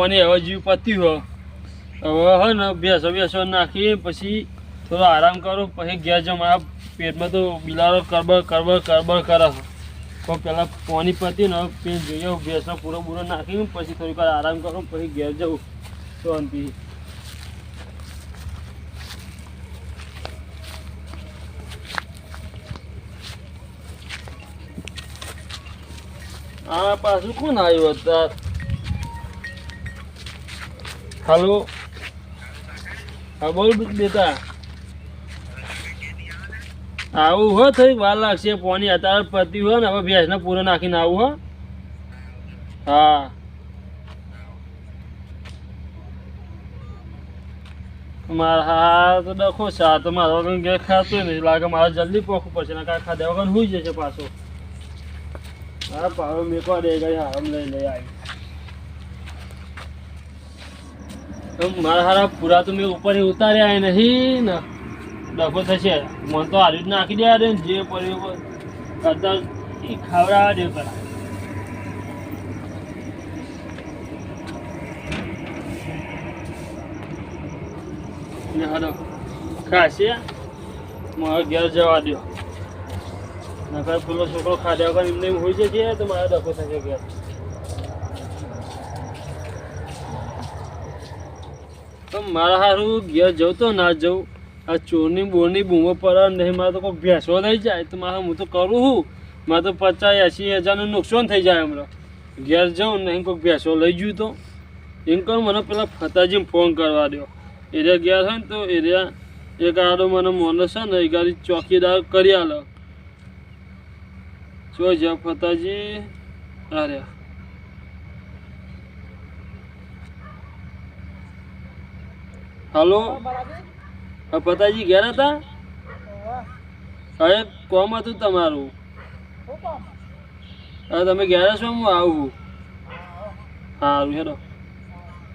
પાણી હવે જીવ પત્યું હો. હવે હે ને ભેંસો ભેંસો નાખી, પછી થોડો આરામ કરો, પછી ગેસ જમા પેટમાં તો બિલાડો કરબડ કરબડ કરબડ કરે. તો પહેલાં પાણી પતી ને પેટ જોઈએ ભેંસનો પૂરો પૂરો નાખી પછી થોડીક વાર આરામ કરું, પછી ઘેર જાઉં શાંતિ. આ પાછું કોણ આવ્યું અત્યારે? હાલો હા બોલ બેટા આવું હો થઈ, વાર લાગશે પોની અત્યારે પતિ હોય ને, હવે ભેંસને પૂરો નાખીને આવું હો. હા. મારા હા તો ડખો છે. તો મારો વગર ઘેર ખાતું નથી લાગે મારે જલ્દી પોખવું પડશે ને કાંઈ ખાધા વગર હોઈ જશે પાછો. હા પાડો મેકવા દે, ગઈ હા લઈ લઈ આવી તો મારા હારા પૂરા તો મેં ઉપર ઉતાર્યા નહીં ડખો થશે. મને તો હારી જ નાખી દે ને જે પડ્યું અત્યારે એ ખાવડાવવા દે પેલા. હાલો, ખાશે? મારા ઘેર જવા દો નકર પેલો છોકરો ખાધા વગર એમને એમ છે જશે તો મારા ડખો થશે ઘેર. તો મારા સારું ઘેર જવું તો ના જવું આ ચોરની બોરની બૂમો પર નહીં, મારે તો કોઈ ભેંસો લઈ જાય. તો મારે હું તો કરું છું મારે તો પચાસ, એંસી હજારનું નુકસાન થઈ જાય હમણાં. ઘેર જાઉં નહીં કોઈ ભેંસો લઈ ગયું તો? એમ કહું મને પેલા ફતાજીને ફોન કરવા દો એરિયા ગયા છે ને તો એરિયા એક આડો મને મોનસ છે ને, એ ગાડી ચોકીદાર કરી આલો. જો જ્યાં ફતાજી. અરે હાલો? પતાજી ઘેર હતા? સાહેબ, કોમ હતું તમારું? હા, તમે ઘેર છો, હું આવું. સારું હેડો.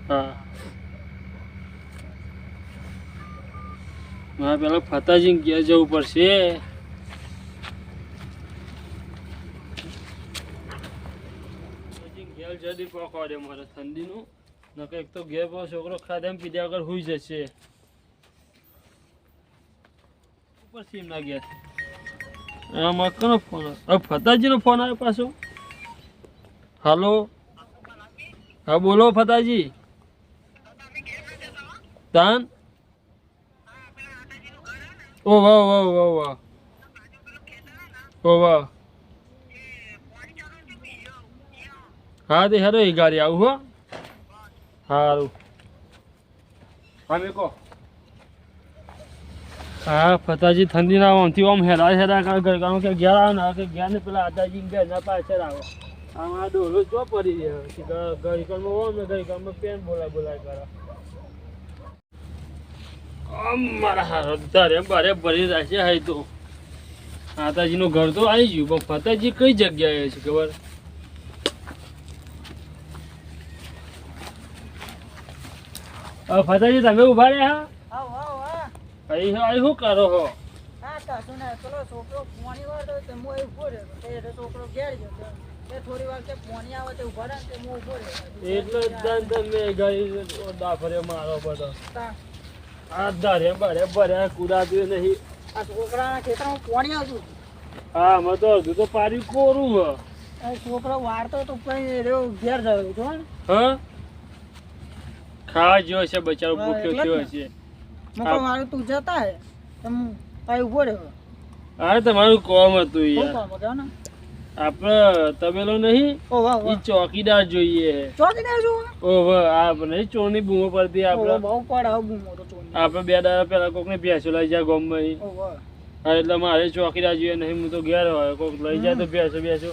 હા. મારે પેલા ફતાજી ઘેર જવું પડશે. ઘેર જલ્દી પકવા મારે ઠંડીનું. નકર એક તો ઘેર પર છોકરો ખાધા ને પીધા વગર હુઈ જશે. ઉપર સીમ ના ગયા આમાં કોનો ફોન હવે ફતાજીનો ફોન આવ્યો પાછો. હાલો. હા, બોલો ફતાજી. તાન? ઓ, વાહ વાહ વાહ વાહ. ઓ, વાહ. હા, તે હેરો એ ગાડી આવું હો. સારું હા કહો હા ફતાજી ઠંડી ના આમથી આમ હેરા હેરા કર કર કારણ કે ઘેર આવે ને કે ઘેર ને પેલા આદાજી ઘેર ના પાછળ આવે. આમાં ડોલો જો પડી રહ્યો કાલમાં ઓમ ને ગઈ પેન બોલાય બોલાય કરે. આમ મારા હારો તારે બારે ભરી રાખે હાઈ તો. આતાજીનું ઘર તો આવી ગયું પણ ફતાજી કઈ જગ્યાએ છે ખબર? ફતાજી તમે ઊભા રહ્યા? આ અહીં શું કરો હો છોકરો પોણી વાળતો તો હું અહીં ઊભો રહ્યો. તો એ છોકરો ઘેર ગયો તો તે થોડી વાર કે પોણી આવે તો ઊભા રહે ને તે હું ઊભો રહ્યો. એટલો જ દાન તમે ગઈ દાફરે મારો બધો. તા- આ ધારે બારે ભર્યા કુદાતું નહીં. આ છોકરાના ખેતરમાં પોણી આવતું હા મેં તો અડધું તો પારી કોરું હ. છોકરો વાળતો તો કઈ રહ્યો ઘેર ગયો જો હ હા? ખાવા જેવો છે બચારો ભૂખ્યો એટલે જ થયો છે. મકો મારું તું જતા હે તમ પાઈ ઊભો રહ્યો હા તમારું કોમ હતું યાર. ને? આપણે તબેલો નહીં ઓ વાહ વાહ. ચોકીદાર જોઈએ. ચોકીદાર જો ઓહો આ નહીં ચોરની બૂમો પડતી આપણે બહુ પડે હવે બહુ મોટો ચોરી આપણે બે દાડા પહેલા કોકને ભેંસો લઈ જાય ગામમાં. ઈ. ઓ વાહ. હા એટલે મારે ચોકીદાર જોઈએ નહીં હું તો ઘેર હોય. કોક લઈ જાય તો ભેંસો ભેંસો.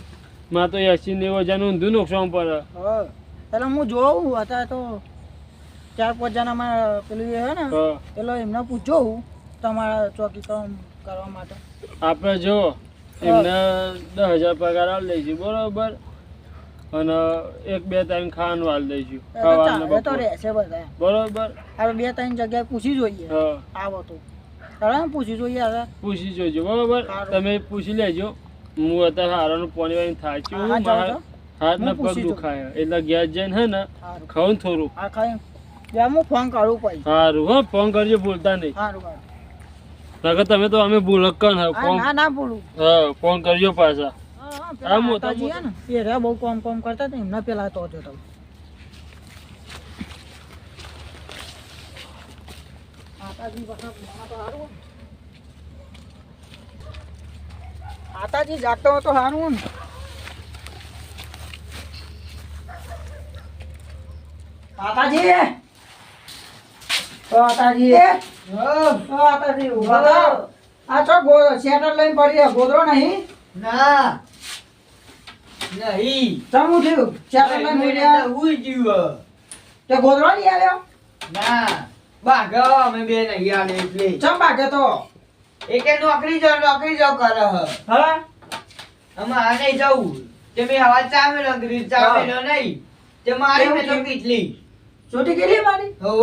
માં તો એસી નેવું હજારનું ઊંધું નુકસાન પડે. હા પેલા હું જોઉં અત્યારે તો ચાર પાંચ જણા મારા પેલું એ હે ને હા. પેલો એમને પૂછો હું તમારા ચોકી કામ કરવા માટે. આપણે જો એમને દસ હજાર પગાર આવી દઈશું બરોબર? અને એક બે ત્રણ ખાવાનું આલ દઈશું ખાવાનું તો રહેશે બધા. બરોબર? હવે બે ત્રણ જગ્યાએ પૂછી જોઈએ. હા. આવો તો. ચાલો પૂછી જોઈએ હવે. પૂછી જોજો બરોબર? તમે પૂછી લેજો. હું અત્યારે હારાનું પોણી વાળી હા, હું જાઓ. હાથ ને પગ. દુખાય એટલે ગેસ જઈને હે ને સારું. થોડું. આ ખાઈ. હું ફોન કરું પછી સારું હો ફોન કરજો ભૂલતા નહીં. સારું સારું નકર તમે તો અમે ભૂલક્કન હે ફોન ના ના બોલું હા ફોન કરજો પાછા. હા, હા, આ પેલા મોટા માતાજી હે ને એ રે બહુ કોમ કોમ કરતા હતા એમના પેલા તો જો તમે માતાજી વખત મને તો હારું ને. જાગતો હોય તો ને. માતાજી! ઊભા આ લઈને પડી ગોદરો નહીં? ના. નહીં. ચમું થયું શેટર લઈને પડ્યા ઉઈ જીવ તે ગોદરો નહીં આવ્યો ના. બાગો અમે બે નહીં આલે એટલે. ચમ ભાગે તો? એકે નોકરી જો નોકરી જો કરે હ. હા? અમારે નહીં જવું. તે મેં હવા ચા મેં નોકરી ચા મેં નહીં. તે મારી મેં તો કેટલી છોટી કેટલી મારી હોવ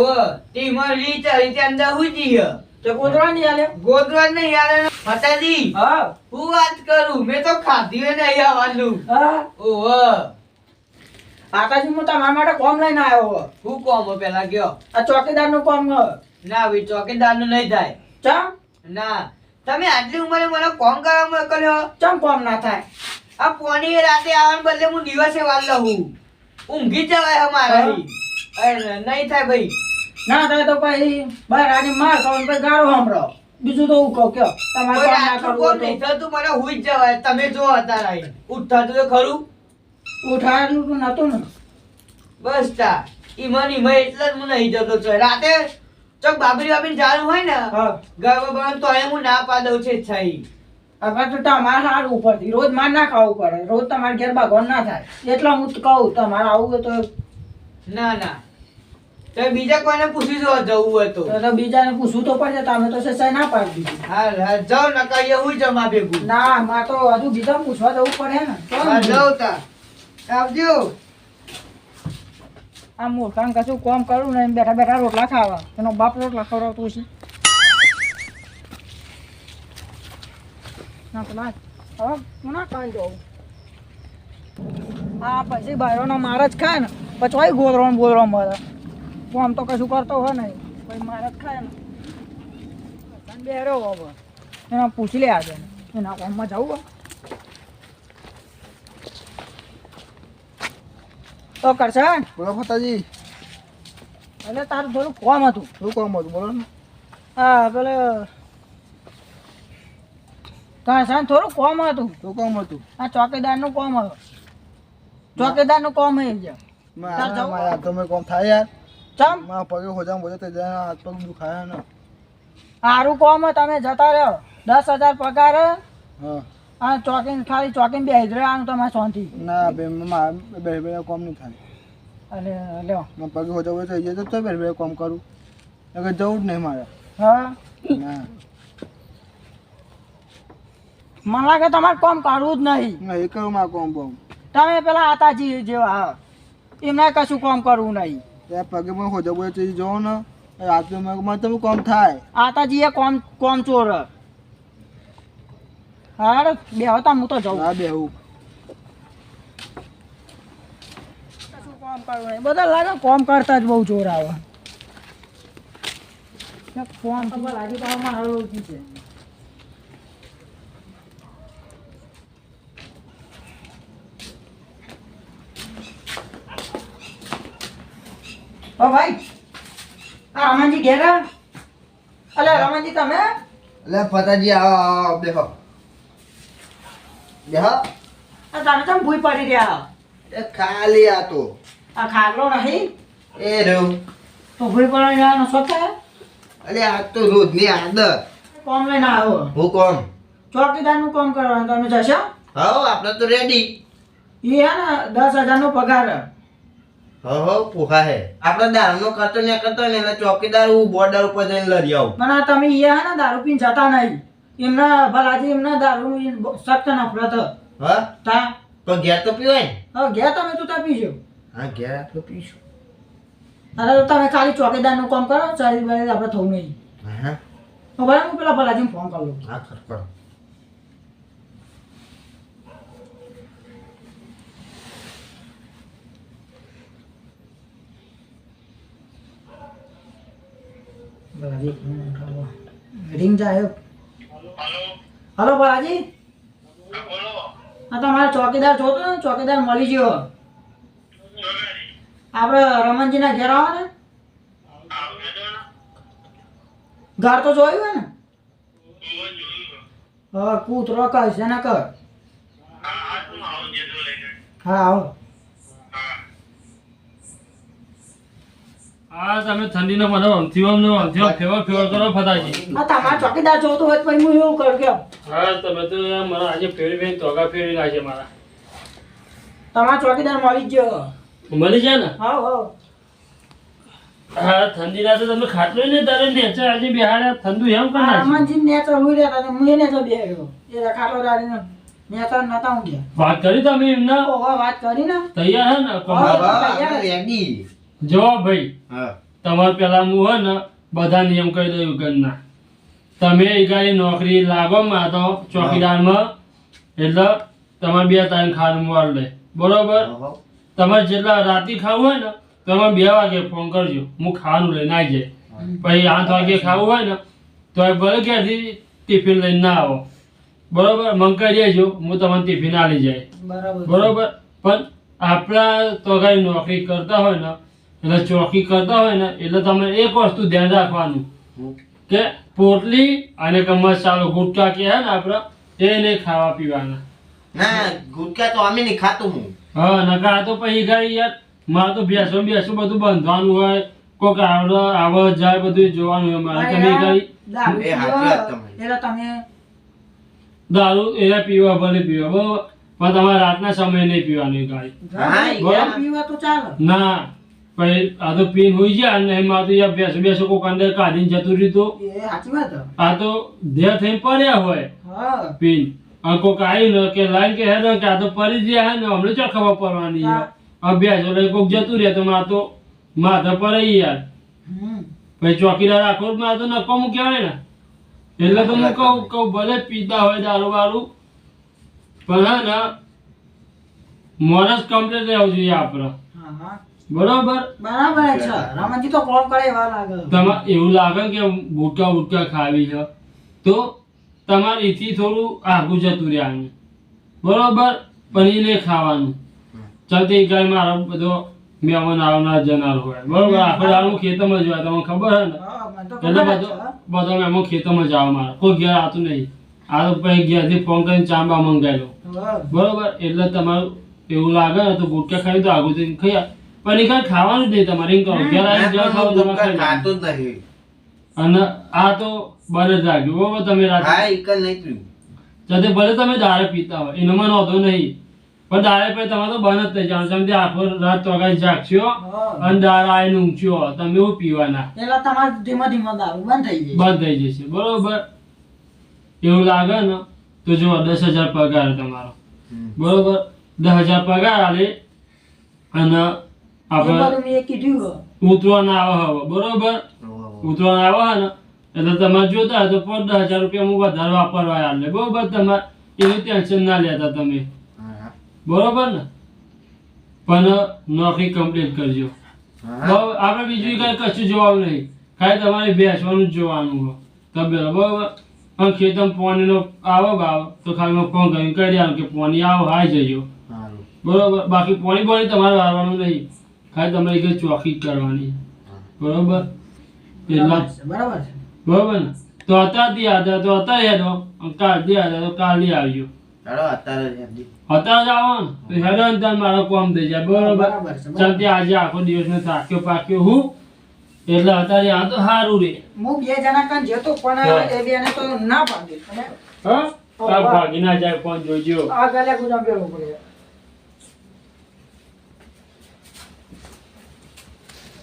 તી મર લીચા તે અંદર હુજી હ. તો ગોદરા નહીં આલે ગોદરા નહીં આલે માતાજી. હા. હું વાત કરું મેં તો ખાધી નહીં આવવાનું હા. ઓહ. માતાજી હું તમારા માટે કોમ લઈને આવ્યો હો. કોમ પેલા ગયો. આ ચોકીદારનું કોમ. ના ભાઈ ચોકીદારનું નહીં થાય. ચમ? ના. તમે આટલી ઉંમરે મને કોમ કરવા મોકલ્યો? ચમ કોમ ના થાય? આ પોની રાતે આવવાને બદલે હું દિવસે વાલ લઉં ઊંઘી જવાય અમારાથી અરે નહીં થાય ભાઈ. ના થાય તો પછી બહાર આની માર ખાવાનું પછી ગાળો સાંભળો. બીજું તો હું કહું કયો તમારે ના કરવું નહીં થતું મને હુઈ જ જવાય. તમે જો રાઈ ઉઠાતું તો ખરું. તો તો નતું ને. બસ તા. ઈ મને ઈ એટલે જ હું નહીં જતો છો રાતે ચોક બાબરી બાબરી જાણું હોય ને હા. ગરબા તો તો હું ના પા દઉં છે છઈ. હવે તો તમારે સારું ઉપરથી રોજ માર ના ખાવું પડે. રોજ તમારે ઘેર બાગવાન ના થાય. એટલે હું કહું તમારે આવું તો ના ના. તો બીજા કોઈને પૂછી જો જવું હોય તો. તો બીજાને પૂછવું તો પડશે તમે તો સસાઈ ના પાડી દીધી. હા હા જાઓ ન કહીએ હું જમા ભેગું. ના માં તો હજુ બીજા પૂછવા જવું પડે ને. હા. જાઓ તા. આવજો. આ મૂર્ખાને કશું કોમ કરું ને એમ બેઠા બેઠા રોટલા ખાવા. એનો બાપ રોટલા ખવડાવતો છે. ના પેલા હવે હું ના કાંઈ જવું આ પછી બાયરોનો માર જ ખાય ને. પછી હોય ગોદરો મારે? મળે કોમ તો કશું કરતો હોય નહીં. કોઈ મારે ખાય ને. બેરો હવે એના પૂછી લે આજે. એના કોમમાં જવું તો કરશે બોલો માતાજી. એટલે તારું થોડું કોમ હતું. શું કોમ હતું? બોલો ને. હા પેલે કાંસાને થોડું કોમ હતું. શું કોમ હતું? આ ચોકીદારનું કોમ હતું. ચોકીદારનું કોમ એ છે તાર જવું? મારા તમે કોમ થાય યાર. ચમ મારા પગે હોજામ બોલે તે જાય હાથ પગ દુખાયા ને. સારું કોમ હે, તમે જતા રહ્યો દસ હજાર પગાર હે, ચોકીને ખાલી ચોકીને બે આનું તમારે શાંતિ. ના બે બે બે કોમ નહીં થાય. અને લ્યો. મારા પગે હોજામ બોલે થઈ જાય તો બે બે કોમ કરું. નકર જવું જ નહીં મારે. હા. ના. મને લાગે તમારે કોમ કાઢવું જ નહીં. નહીં કરું મારા કોમ બોમ તમે પેલા આતાજી જેવા હા. એમને કશું કોમ કરવું નહીં. પગે મને હોજામ બોલે તે જોવો ને રાત્રે મને તમે કોમ થાય. આતાજી એ કોમ કોમ ચોર. હાર હારે બે હતા હું તો જાઉં. હા બેહું. કશું કોમ કરવું નહીં. બધા લાગે કોમ કરતા જ બહુ ચોર આવે. ફોન ખબર લાગી તો છે. ઓ ભાઈ આ રમણજી ઘેર? અલે રમણજી તમે? અલે પતાજી આવો આવો બેહો. બેહો. આ તમે કેમ ભૂઈ પડી રહ્યા એ ખાલી આ તો. આ ખાગલો નહીં? એ રહ્યો. તો ભૂઈ પડી રહ્યા નો થાય અલે આ તો રોજની આદત કોમ લઈને આવો. હું કોમ? ચોકીદારનું કામ કરવાનું તમે જશો? હા આપણે તો રેડી એ હે ને દસ હજારનો પગાર. હે. હો હો પોખા હે. આપણે દારૂનો ખર્ચો ને કરતો ને એટલે ચોકીદાર હું બોર્ડર ઉપર જઈને લડી આવું. પણ આ તમે ઈયા હે ને દારૂ પીને જતા નહીં. એમના ભલાજી એમના દારૂ સખ્ત નફરત. હે. હા તા? તો ઘેર તો પીવાય ને? હવે ગયા તમે તો ત્યાં પીજો. હા ઘેર આપણે પીશું. અરે તો તમે ખાલી ચોકીદારનું કામ કરો ચાલી બારી આપણે થવું નહીં. હા. તો હું પેલા ભલાજીને ફોન કરું. હા ખર કરો. બરાજી રિંગ જાય હલો બરાજી હા તમારે ચોકીદાર જોતો ને, ચોકીદાર મળી ગયો. આપણે રમણજીના ઘેર આવો ને. ઘર તો જોયું ને? હા કૂતરો કર છે ને કર. હા, આવો. આ તમે ઠંડીનો મને અમથી અમને અમથી ફેવર ફેવર કરો ફટાજી આ તમાર ચોકીદાર જોતો હોય તો હું એવું કર ગયો હા તમે તો મને આજે ફેરી ફેરી તોગા ફેરી નાખે મારા. તમાર ચોકીદાર મળી જ મળી જાય ને? હા હા. હા ઠંડી રાતે તમે ખાટલો ને તારે નેચર આજે બિહાડ્યા ઠંડુ એમ કરી ના? રમણજી નેચર હું રહ્યા હતા હું એ નેચર બે ગયો એ નેચર નતા હું ગયા. વાત કરી તમે એમના? ઓહો વાત કરી ને? તૈયાર હે ને? આપણે રેડી જો ભાઈ તમારે પેલા હું હે ને બધા નિયમ કહી દઉં ઘરના તમે એકાની નોકરી લાગો માં તો ચોકીદારમાં એટલે તમારે બે ટાઈમ ખાવાનું મળ લે. બરોબર? તમારે જેટલા રાતે ખાવું હોય ને તમે બે વાગે ફોન કરજો. હું ખાવાનું લઈને આવી જાય. પછી આઠ વાગે ખાવું હોય ને તો એ ભલે ક્યાંથી ટિફિન લઈને ના આવો. બરોબર? મને કહી દેજો હું તમને ટિફિન આવી જાય. બરોબર? પણ આપણા તો કઈ નોકરી કરતા હોય ને એટલે ચોકી કરતા હોય ને એટલે તમે એક વસ્તુ ધ્યાન રાખવાનું કે પોટલી અને કે મસાલો ગુટકા કે હે ને આપણા એ નહીં ખાવા પીવાના. ના ગુટકા તો અમે નહીં ખાતું હું. હા નકા તો પછી ગાઈ યાર. મારે તો બેસો બેસો બધું બંધવાનું હોય. કોક આવડે આવે જાય બધું જોવાનું હોય મારે. તમે ગાઈ દારૂ એ હાચી પીવા વાત તમારી. એટલે તમે દારૂ એને પીવા ભલે પીવા બરાબર. પણ તમારે રાતના સમય નહીં પીવાની યાર. પીવા તો ચાલે. ના. પછી આ તો પેન હોય છે અને એમાં તો યાર બેસો બેસો કોક અંદર કાઢીને જતું રહ્યું એ સાચી વાત આ તો ધ્યા થઈને પડ્યા હોય પેન. આ કોક આવ્યું ને કે લાઈન કે હેડો કે આ તો પડી ગયા હે ને હમણાં ચો ખબર પડવાની. અભ્યાસ એટલે કોક જતું રહે તો માં તો માથે પડે યાર. પછી ચોકીદાર આખો માં તો નકોમું કહેવાય ને? એટલે તો હું કહું કહું ભલે પીતા હોય દારૂ વાળું પણ હા ને મોરસ કમ્પ્લેટ રહેવું જોઈએ આપણે બરોબર? બરાબર છે. રમણજી તો કોણ કરે એવા લાગે? તમારે એવું લાગે કે ગુટકા ગુટકા ખાવી છે. તો તમારે એથી થોડું આગું જતું રહેવાનું બરોબર? પનીર એ નહીં ખાવાનું ચાલતી ગાય મારો બધો મહેમાન આવનાર જનાર હોય. બરોબર? આખો દાડો ખેતરમાં જ હોય. તમને ખબર હે ને? હા મને તો એટલે બધો બધો મહેમાન ખેતરમાં જ આવે મારે. કોઈ ઘેર આવતું નહીં. આ તો પછી ઘેરથી ફોન કરીને ચાંબા મંગાવેલો. બરોબર? એટલે તમારું એવું લાગે ને તો ગુટકા ખાઈ તો આગું જઈને ખાઈ પણ એ કાંઈ ખાવાનું જ નહીં તમારે. એમ કહો ઘેર આવીને ના, જે ખાવ તમે. ખાતો જ નહીં. અને આ તો બને જ રાખ્યું. બરોબર તમે હા એક જ નહીં પીવું જાતે ભલે તમે દારે પીતા હોય એનો મને વાંધો નહીં. પણ દારે પછી તમારે તો બંધ જ થઈ જવાનું સમજે આખો રાત ચોગાઈ જાગશો હા. અને દાર આવીને ઊંઘશો. તમે એવું પીવાના. એટલે તમારે ધીમે ધીમે દારૂ બંધ થઈ જશે બંધ થઈ જશે. બરોબર? એવું લાગે ને? તો જો દસ હજાર પગાર તમારો. બરોબર? દસ હજાર પગાર આવે અને આપણે. ઉતરવાનું આવે હવે બરોબર? ઓહો. આવે ને? એટલે તમારે જોતા હોય તો પાંચ દસ હજાર રૂપિયા હું વધારે વાપરવા આલે બરોબર તમારે એનું ટેન્શન ના લેતા તમે. હા, હા. બરોબર ને? પણ નોકરી કમ્પ્લીટ કરજો. આપણે બીજું કઈ કશું જોવાનું નહીં. ખાલી તમારે બેસવાનું જ જોવાનું હોય. તબેલો બરોબર? પણ ખેતમ નો આવો ભાવ તો ખાલી મેં ફોન કરી કહી દેવાનું કે પોની આવો હાઈ જજો. બરોબર? બાકી પોની પાણી તમારે વાળવાનું નહીં. ખાલી તમારે કઈ ચોકી કરવાની. બરોબર? એટલા બરાબર બરાબર ને? તો અત્યારથી આવ્યા તો અત્યારે હેડો કાલથી તો આવજો. અત્યારે તો હેડો ને મારો કામ થઈ જાય. બરોબર? બરાબર છે, બરાબર. ચાલ ત્યાં આજે આખો દિવસનો થાક્યો પાક્યો હું. એટલે અત્યારે આ તો સારું રે. હું બે જણા કાન જતો પણ હા. એ બેને તો ના પાડી હા? ભાગી ના જાય કોણ જોજો આ ગલે ગુજામ પેલું પડે.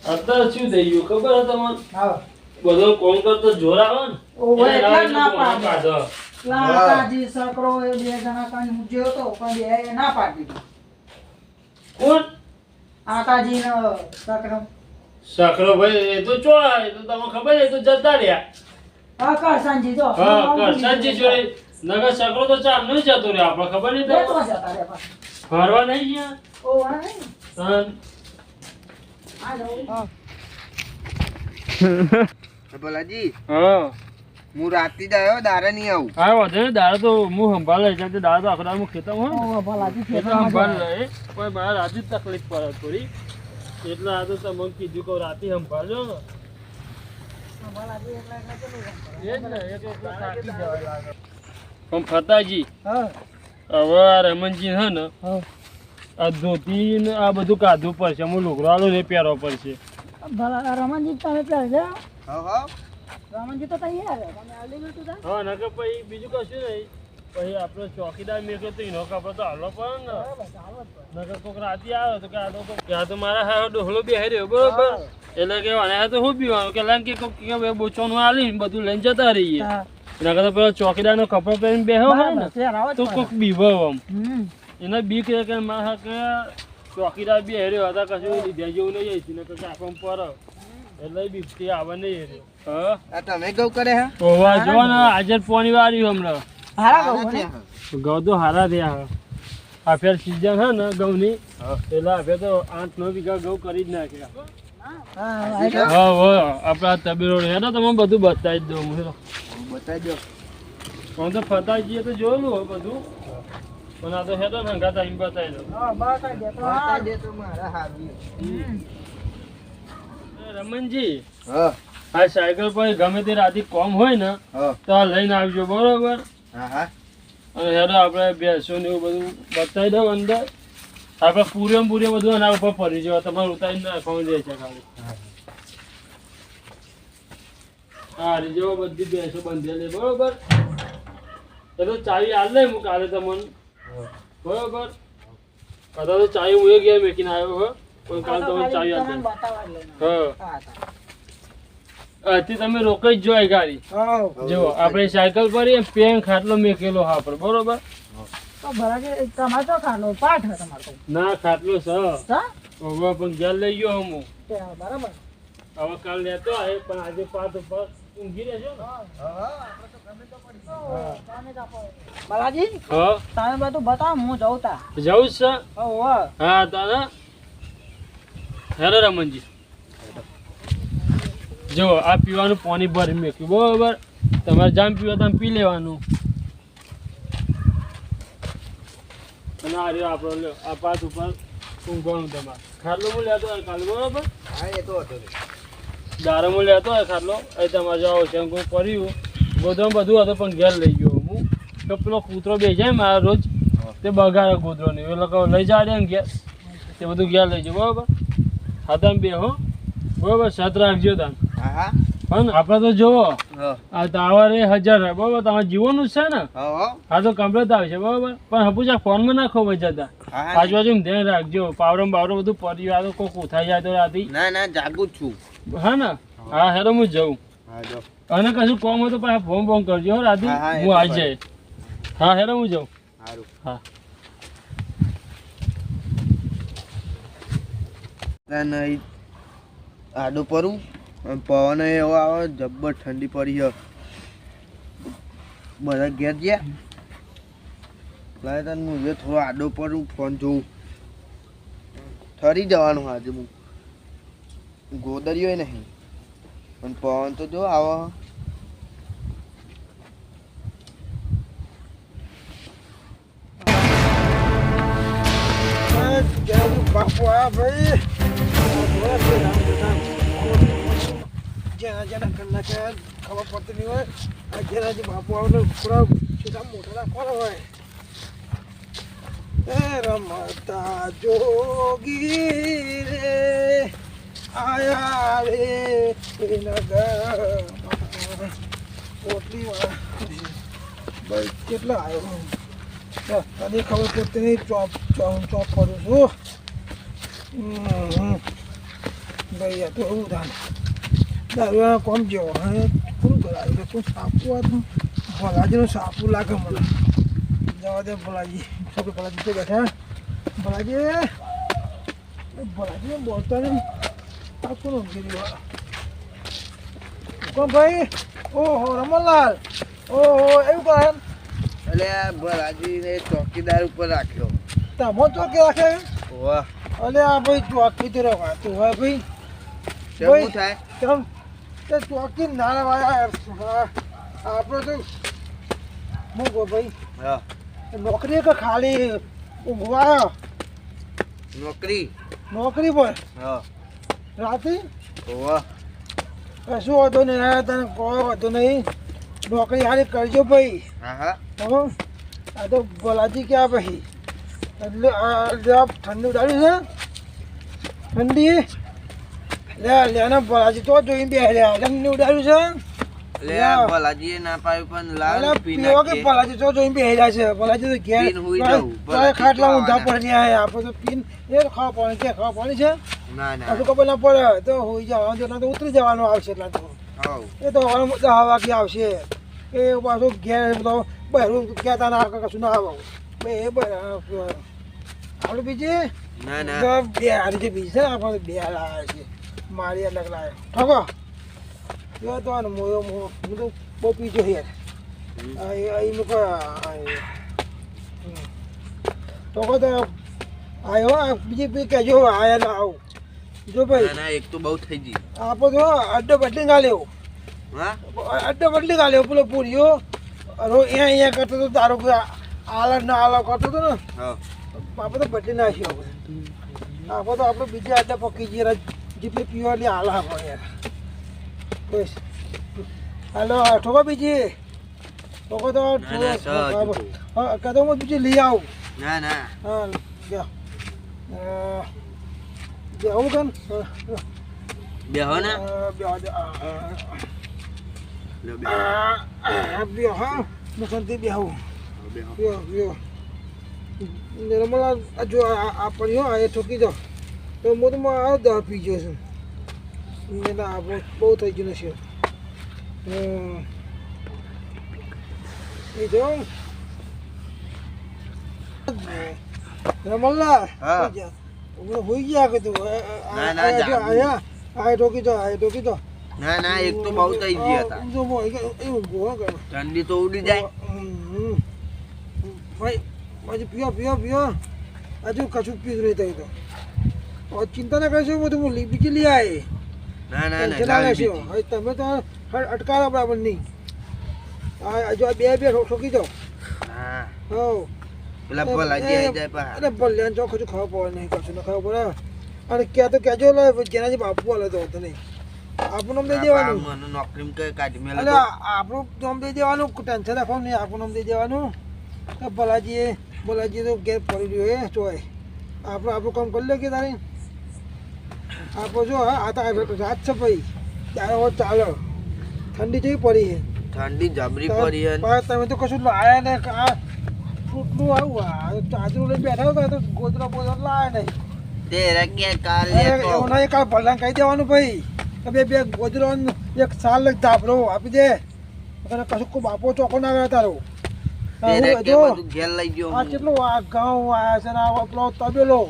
અત્યારે શું થઈ ગયું? ખબર છે તમને? હા. બધો કોણ કરતો જોર આવે ને? ઓવે, એટલા ના પાડે. લાકાજી સકરો એ બે જણા કાન મુજ્યો તો પણ એ ના પાડી કોણ? આકાજી નો સકરો. સકરો ભાઈ એ તો ચો એ તો તમને ખબર એ તો જતા રહ્યા. હા કરસનજી તો હા કરશનજી જોડે. નગર સકરો તો ચાર નહીં જતો રે આપણે ખબર નહીં તો. ફરવા નહીં ગયા? ઓ હા. ભલાજી હા. હું જ આવ્યો દારે નહીં આવું. હા વાંધો નહીં દાડા તો હું સંભાળ છે તે દાડા તો આખો દાડો હું સંભાળ જાય. પણ મારે રાતે જ તકલીફ પડે થોડી. એટલે આ તો તમને કીધું કહું રાતે સંભાળજો. ને પણ ફતાજી હા, હવે આ રમણજી હે ને હા. આ ધોતી ને આ બધું કાઢવું પડશે. હું લુગડો આલો છે પહેરવો પડશે. ભલા રમણજી તમે પહેરજો. હા હા. રમણજી તો તૈયાર છે. તમે તું હા નકર પછી બીજું કશું નહીં. પછી આપણો ચોકીદાર મેં તો એનો કપડો તો હાલો પડે. ને. નકર કોક રાતે આવે તો કે આ તો કોક- તો મારા હા ડોહલો બેહી રહ્યો બરોબર? એટલે કે આને તો શું પીવાનું? કે લાગે કે કોક કે બોચવાનું બોચોનું આલી બધું લઈને જતા રહીએ. હા, નકર તો પેલો ચોકીદારનો કપડો પહેરીને બેહો હોય ને. તો કોક બીવો આમ. એને બીક છે કે મારા કે ચોકીદાર બી હેર્યો હતા કશું લીધા જેવું નહીં જાય ને કશું આખો પર. એટલે બીકથી આવે નહીં હેર્યો. હા? તમે ગૌ કરે હા? ઓવા જો ને આજે પોણી વાળી હમણાં. હારા ગૌ ને? તો હારા થયા. હે. આ ફેર સીઝન હે ને ઘઉંની હા. એટલે આ તો આઠ નવ વીઘા ગૌ કરી જ નાખ્યા. હા, હા હા આપણા તબેલો હેડો તમે બધું બતાવી દો દઉં બતાવી દો. હું તો ફરતા જઈએ તો જોયેલું હોય બધું. પણ આ તો હેડો ને ગાતા આવીને બતાવી દો હા, બતાવી દે તો. બતાવી દે તો મારા હમ. રમણજી હા. આ સાયકલ પર ગમે તે રાતે કોમ હોય ને તો આ લઈને આવજો બરોબર? હા હા. અને હેડો આપણે બેસો ને એવું બધું બતાવી દઉં અંદર. આપણે પૂરે પૂરે બધું એના ઉપર ફરી જવા તમારે ઉતારીને નાખવાનું રહે છે ખાલી. હા રીજો બધી બેસો બંધેલી બરોબર? એ તો ચાવી આલ લે હું કાલે તમને. બરોબર. કદાચ ચાય હું એ ગયા મેકીને આવ્યો હો. કોઈ કાલ આ તો તમને ચાવી ખાલી આલ તમને બતાવવા જ લઈને હા. આવ્યા. હા, આથી તમે રોકાઈ જ જોય ગાડી. હા. જો આપણે સાયકલ પર એ પેન ખાટલો મેકેલો હા પર બરોબર? ના ખાટલો હા? હવે પણ ઘેર લઈ ગયો હું બરાબર. હવે કાલ લેતો આવે પણ આજે પાઠ ઉપર ઊંઘી રહેજો ને. બાલાજી તમે બધું બતાવો હું જઉં તા. જવું જ છે? હા તારા? હેરો રમનજી જો આ પીવાનું પાણી ભરી મેક્યું બરોબર? તમારે જામ પીવા તમે પી લેવાનું. અને આ રહ્યો આપણો લ્યો આ પાત ઉપર ઊંઘવાનું તમારે. ખાટલો હું લેતો હોય કાલે બરોબર? હા એ તો હતો દારો દારૂ હું લેતો હોય ખાટલો એ તમારે જાઓ છે કોઈ કર્યું ગોદરમાં બધું હતું પણ ઘેર લઈ ગયો હું. તો પેલો કૂતરો બે બેસાય મારા રોજ તે બગાડે કૂતરોને એ લોકો લઈ જાય ને ઘેર. તે બધું ઘેર લઈ જાય બરોબર? હા બે હો. બરોબર? સત રાખજો તાન. હા આપણે તો જુઓ આ ટાવર એ હજાર હે બરોબર? તમારે જીવવાનું જ છે ને? હા તો કમ્પ્લેટ આવશે બરોબર? પણ હપુચા ફોનમાં નાખો ભાઈ જતા. આજુબાજુ ધ્યાન રાખજો. પાવરમ બાવરો બધું પડી આ તો કોક ઉઠાઈ જાય તો રાતી. ના ના જાગું છું. હા ને? હા હેરો હું જઉં. હા જો અને કશું કોમ હોય તો પાછા ફોન ફોન કરજો હો રાતે હા, આવી જાય. હા હેરો હું જાઉં. હા. આડું પરું. અને પવન એવો આવે જબ્બર ઠંડી પડી છે. બધા ઘેર ગયા. લાય તને હું થોડો આડો પરું ફોન જોઉં. ઠરી જવાનું આજે હું. ગોદરીઓ નહીં. પણ પવન તો જો આવો બાપુ આ ભાઈ જેના જેના ઘરના કે ખબર પડતી નહીં હોય આ જેના જે બાપુ આવે પૂરા સીધા મોટા રાખવાના હોય એ રમતા જોગી રે આયા રે પોટલી ભાઈ. કેટલા આવ્યો તને ખબર પડતી નહીં ચોપ ચોપ ચોપ કરું છું. ભાઈ આ તો એવું ધાન દારૂ કોમ જેવો? હવે પૂરું કરાવ્યું કોઈ સાપુ આ તો? ભલાજીનું સાપુ લાગે મને. જવા દે ભલાજી છોકરો ભલાજી તો બેઠા. ભલાજી ભલાજી બોલતા નહીં. ઊંઘી રહ્યું કોણ ભાઈ ઓહો રમણલાલ ઓહો એવું કરે એટલે આ ભલાજીને ચોકીદાર ઉપર રાખ્યો તમો તો કે રાખે વાહ અલે આ ભાઈ ચોકી તો રવાતું હોય ભાઈ કેવું થાય કેમ તે ચોકી ના રવાય આપણો તો કહું ભાઈ હા નોકરી? કે ખાલી ઊંઘવા નોકરી નોકરી પર હા. રાતે? ઓવા કશું વાંધો નહીં હા તને કોઈ વાંધો નહીં. નોકરી હારી કરજો ભાઈ. હા હા. હો? આ તો બોલાજી ક્યાં પછી એટલે આ ઠંડી ઉડાડ્યું છે ઠંડી? લે લે ને બોલાજી તો જોઈને બે લે ઠંડી ઉડાડ્યું લે. ના પણ છે લાલ પી કે બોલાજી તો જોઈને બે રહ્યા છે. બોલાજી તો ઘેર પીને હુઈ તો- જવું. તો બોલાજી ખાટલા ઊંધા પડી રહ્યા આપણે તો પીન એ ખાવા પાણી કે ખાવા પાણી છે. ના ના. હજુ ખબર ના પડે. તો હોઈ જવાનું એટલા તો ઉતરી જવાનું આવશે એટલા તો. એ તો હવે દહ વાગે આવશે. એ પાછું ઘેર બધો બહેરું કહેતા ના કશું ના આવે બે બરાબર. બીજી? ના ના. બે હારી છે બીજી છે આપણે બે લાવ્યા છે. મારી અલગ લાવે ઠોકો. જો તો આને મોયો મો હું તો બહુ પીજો યાર એ અહીં મૂકો ઠોકો તો આવ્યો બીજી કહેજો. આયા ના આવું. જો ભાઈ. ના એક તો બહુ થઈ ગઈ. આપો તો અડ્ડો બદલી ના લેવો હા? અડ્ડો બદલી ના લેવો પેલો પૂરીઓ. રો અહીંયા અહીંયા કરતો તો તારો કોઈ આલર ના આલર કરતો તો ને. હા. આપણે તો બદલી નાખ્યો આપણે આપણે તો આપણે બીજા અડ્ડા પકી જઈએ જેટલી પીવાની હાલ આપો યાર. બસ. હાલો ઠોકો બીજી. ઠોકો તો કદમ હું બીજી લઈ આવું. ના ના. હા ગયા આવું કેમ બેહો ને. લે, બેહો. બે હા. મસંતી બે આવું બે યો નિર્મલા જો આ પડ્યો આ એ ઠોકી દો. તો હું તો આ દવા પી ગયો છું. એને બહુ થઈ ગયું છે. એ જો. નિર્મલા હા. હોઈ ગયા કે તું? ના, ના. આયા આ ઠોકી દો આ ઠોકી દો ના ના એક તો બહુ થઈ ગયા હતા. મોય કે એ ઊંઘો કે ઠંડી તો ઉડી જાય. ભાઈ હજુ પીઓ પીઓ પીઓ. હજુ કશું પીધું નહીં તો. ચિંતા ના કરશો બધું હું બીજી લઈ આવે ના ના ના ટેન્શન ના લાવી લેશો. હવે તમે તો હ- અટકાવો બરાબર નહીં. આ બે બે ઠોકી જાઓ હા. હો પેલા ભલાજી આવી જાય પા અરે ભલ્યાને જો કશું ખાવા પડે નહીં કશું ન ખાવા પડે. અને ક્યાં તો કહેજો લે બાપુ હાલે તો હતો નહીં. આપણું નામ દઈ દેવાનું. મને નોકરી કે કાઢી મેલે આપણું નામ દઈ દેવાનું ટેન્શન રાખવાનું નહીં આપણું નામ દઈ દેવાનું. તો ભલાજી ભલાજી તો ઘેર પડી રહ્યો હે ચોય. આપણે આપણું કામ કરી લે કે તારે? આપણે જો હા આ તો રાત છે ભાઈ. ત્યારે હો ચાલો. ઠંડી જેવી પડી છે. ઠંડી જબરી પડી તમે તો કશું લાયા ને આ ફૂટલું આવું આ. ચાદરું લઈને બેઠા હતા તો ગોદરા બોદરા લાયા નહીં. તે કાલ નહીં કહી દેવાનું ભાઈ. કે બે બે ગોદરો એક સાલ ધાબળો આપી દે. તને કશું કોઈ બાપો ચોખ્ખો ના આવે તારો. લઈ આ. કેટલું આ છે ને આ પેલો તબેલો.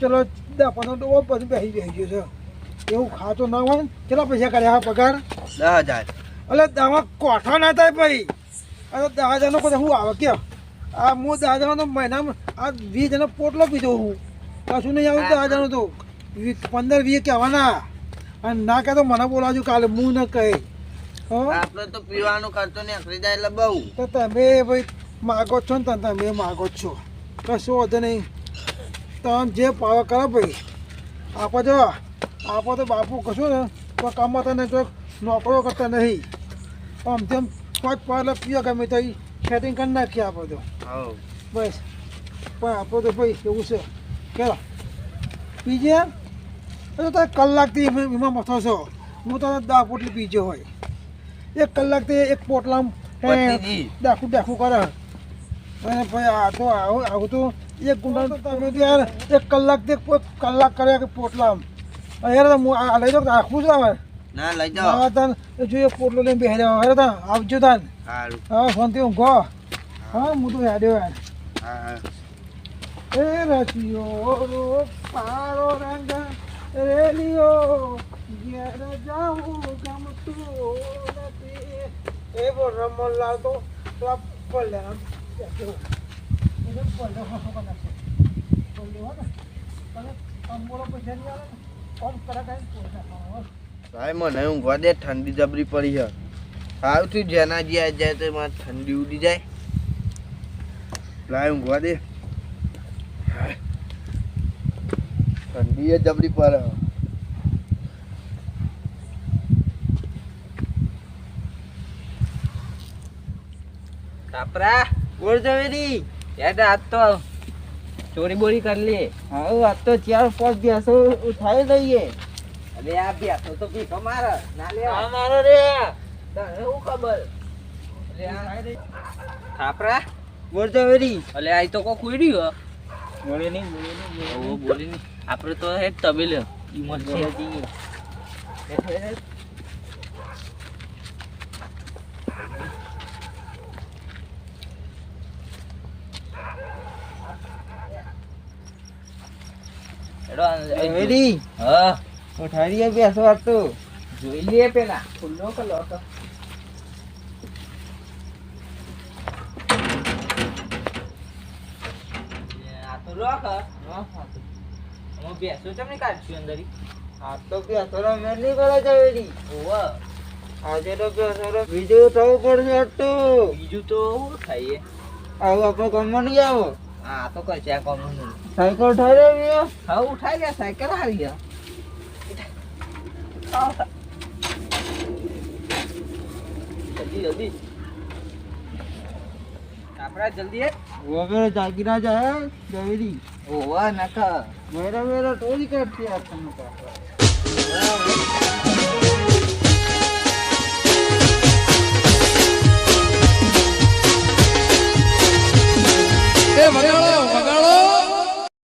ચલો દસ પંદર ડબ્બો બધું બેસી બેસી ગયો છે. એવું ખાતો ના હોય કેટલા પૈસા કાઢ્યા પગાર? દસ હજાર. એટલે દવા કોઠા ના થાય ભાઈ. અરે દસ હજારનો કોઈ શું આવે કે આ હું દાદાનો મહિનામાં આ વીસ જણા પોટલો પીધો હું. કશું નહીં આવું દાદાનો તો. પંદર વીસ કહેવાના. અને ના કહે તો મને બોલાવજો કાલે હું ન કહે. હો? આપણે તો પીવાનું ખર્ચો નીકળી જાય એટલે બહુ. તો તમે ભાઈ માગો છો ને તમે માગો છો. કશું વાંધો નહીં. તમે જે પાવા કરો ભાઈ. આપણે જો. તો બાપુ કશું ને તો કમાતા નહીં તો નોકરો કરતા નહીં. આમ તેમ પાંચ પાંચ પીઓ ગમે તો સેટિંગ કરી નાખીએ આપણે તો. બસ. પણ આપણે તો ભાઈ એવું છે. કે પીજે? તો કલાકથી એમાં એમાં મથો છો. હું તને દા પોટલી પીજે હોય. એક કલાકથી એક પોટલામ ડાખું ડાકું કરે. અને ભાઈ આ તો આવું આવું તો એક ગુંડા તમે તો યાર એક કલાકથી કલાક કરે કે પોટલામ અને યાર હું આ લઈ જાઉં આખું છું હવે ના લઈ જાઓ. આવા તને જોઈએ પોટલો લઈને બેસી જાવ તાન આવજો તાન સારું હા શાંતિ ઊંઘો હા હું. તો હેડ્યો યાર. હા એ રસિયો પારો રંગ રેલિયો ઘેર જાઉં ગમતું નથી. એ બો રમણલાલ તો પેલા પલ્લે આમ બેઠો. એને પલ્લે હો હો નાખે. પલ્લે હો ને. તમે આમ બોલો પૈસા નહીં આવે ને, આમ કરે કાંઈ? પૈસા ખાવા, હો. ભાઈ મને ઊંઘવા દે ઠંડી જબરી પડી છે. સારું જેના જે આ જાય તો એમાં ઠંડી ઉડી જાય લાય ઊંઘવા દે ઠંડી એ જબરી પડે કાપરા બોલ જવેરી યાર આજ તો ચોરી બોરી કરી લે હા આજ તો ચાર પાંચ ભેંસો ઉઠાવી દઈએ અરે આ બેઠો તો પીઠો મારો ના લે મારો રે તને ખબર? અલે આ કાપરા બોલ જવેરી અલે આ તો રહ્યો બોલે નહીં બોલે નહીં ઓ બોલી ની આપણે તો હે તબેલ ઈમત છે. હજી જવેરી હા. ઉઠાવી દે તો. જોઈ લે પેલા. ખુલ્લો કલો તો આ તો રોક હું બેસો ચમની કાઢશું અંદર આ તો બેસો નહીં પડે જવેરી ઓવા આજે તો ભેંસો બીજું થવું પડશે બીજું તો શું આવું આપણે ગામમાં નહીં આવો. હા તો કઈ આ કોમનું સાયકલ ઉઠાવી દે હા ઉઠાઈ લે સાયકલ હારી ગયા જલ્દી જલ્દી. આપણા જલ્દી હે. વગર જાગીરા જાય દેવી ઓવા નકા. મેરા મેરા ટોલી કરતી આ તમને એ વગાડો વગાડો.